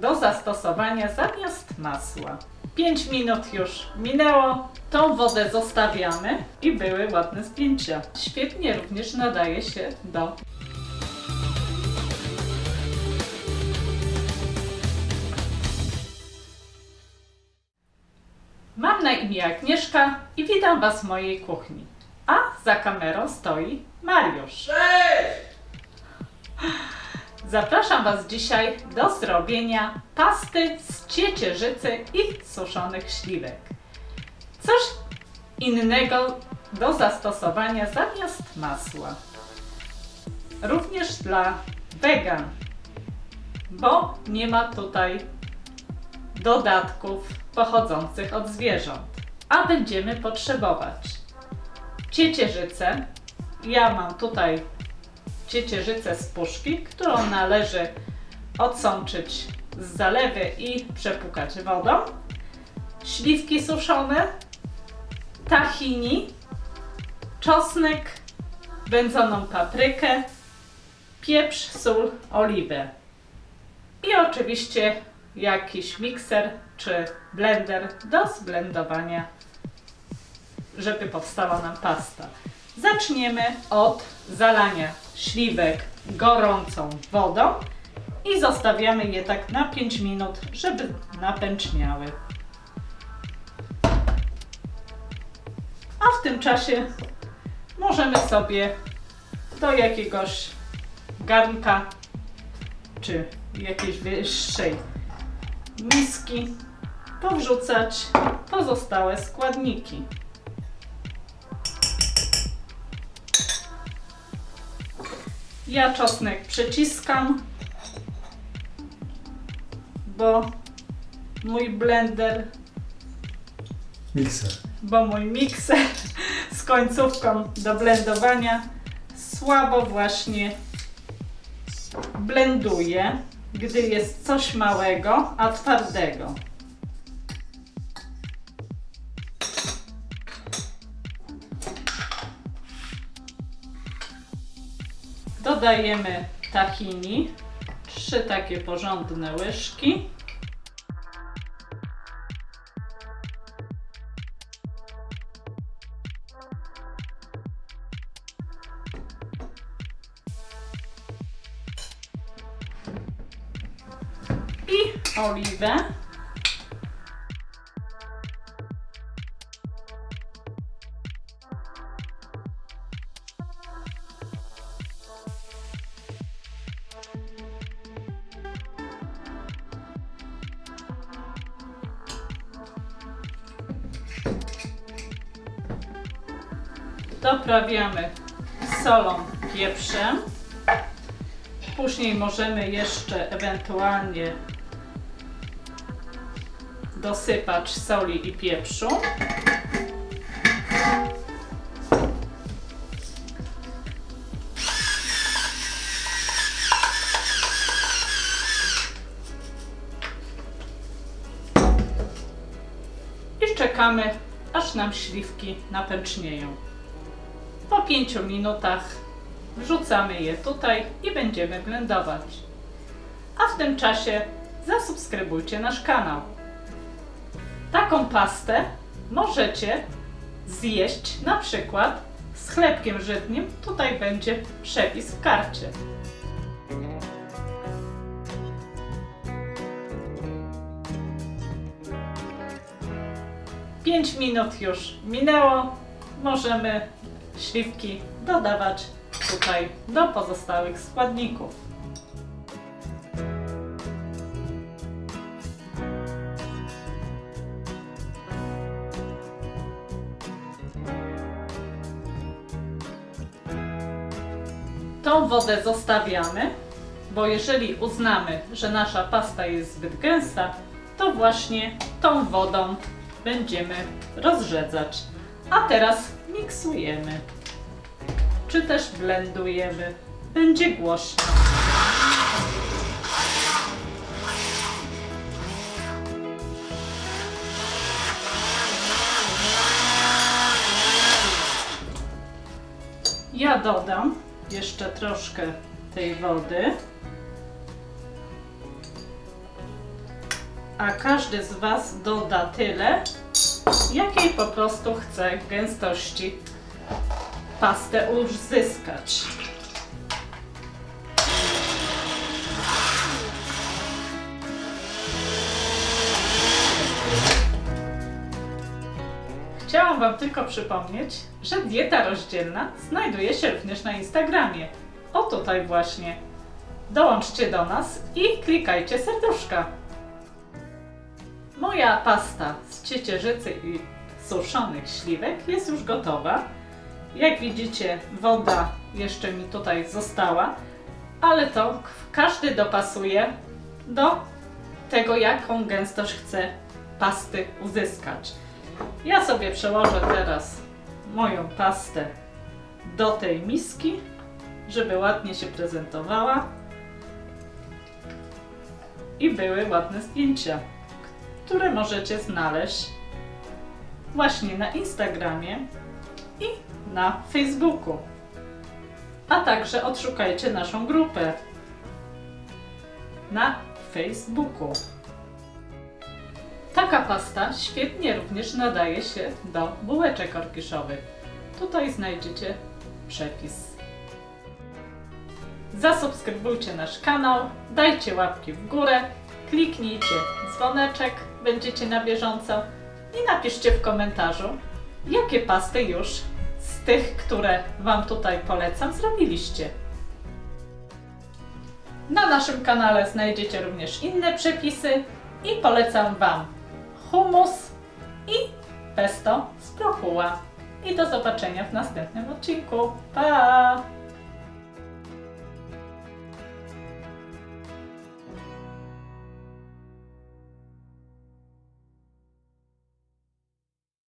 do zastosowania zamiast masła. 5 minut już minęło. Tą wodę zostawiamy i były ładne zdjęcia. Świetnie również nadaje się do Mam na imię Agnieszka i witam Was w mojej kuchni. A za kamerą stoi Mariusz. Cześć! Zapraszam Was dzisiaj do zrobienia pasty z ciecierzycy i suszonych śliwek. Coś innego do zastosowania zamiast masła. Również dla wegan, bo nie ma tutaj dodatków pochodzących od zwierząt. A będziemy potrzebować ciecierzycę. Ja mam tutaj ciecierzycę z puszki, którą należy odsączyć z zalewy i przepłukać wodą. Śliwki suszone, tahini, czosnek, wędzoną paprykę, pieprz, sól, oliwę. I oczywiście jakiś mikser czy blender do zblendowania, żeby powstała nam pasta. Zaczniemy od zalania śliwek gorącą wodą i zostawiamy je tak na 5 minut, żeby napęczniały. A w tym czasie możemy sobie do jakiegoś garnka czy jakiejś wyższej miski powrzucać pozostałe składniki. Ja czosnek przeciskam, bo mój blender, Mikser. bo mój mikser z końcówką do blendowania słabo właśnie blenduje, gdy jest coś małego, a twardego. Dodajemy tahini, trzy takie porządne łyżki. I oliwę. Doprawiamy solą, pieprzem. Później możemy jeszcze ewentualnie dosypać soli i pieprzu. I czekamy, aż nam śliwki napęcznieją. Po 5 minutach wrzucamy je tutaj i będziemy blendować. A w tym czasie zasubskrybujcie nasz kanał. Taką pastę możecie zjeść na przykład z chlebkiem żytnim. Tutaj będzie przepis w karcie. Pięć minut już minęło. Możemy śliwki dodawać tutaj do pozostałych składników. Tą wodę zostawiamy, bo jeżeli uznamy, że nasza pasta jest zbyt gęsta, to właśnie tą wodą będziemy rozrzedzać. A teraz miksujemy, czy też blendujemy. Będzie głośno. Ja dodam jeszcze troszkę tej wody. a każdy z Was doda tyle, jakiej po prostu chce gęstości pastę uzyskać. Chciałam Wam tylko przypomnieć, że dieta rozdzielna znajduje się również na Instagramie. O tutaj właśnie. Dołączcie do nas i klikajcie serduszka. Moja pasta z ciecierzycy i suszonych śliwek jest już gotowa. Jak widzicie, woda jeszcze mi tutaj została, ale to każdy dopasuje do tego, jaką gęstość chce pasty uzyskać. Ja sobie przełożę teraz moją pastę do tej miski, żeby ładnie się prezentowała i były ładne zdjęcia, które możecie znaleźć właśnie na Instagramie i na Facebooku. A także odszukajcie naszą grupę na Facebooku. Taka pasta świetnie również nadaje się do bułeczek orkiszowych. Tutaj znajdziecie przepis. Zasubskrybujcie nasz kanał, dajcie łapki w górę, kliknijcie dzwoneczek, będziecie na bieżąco i napiszcie w komentarzu, jakie pasty już z tych, które Wam tutaj polecam, zrobiliście. Na naszym kanale znajdziecie również inne przepisy i polecam Wam hummus i pesto z brokuła. I do zobaczenia w następnym odcinku. Pa!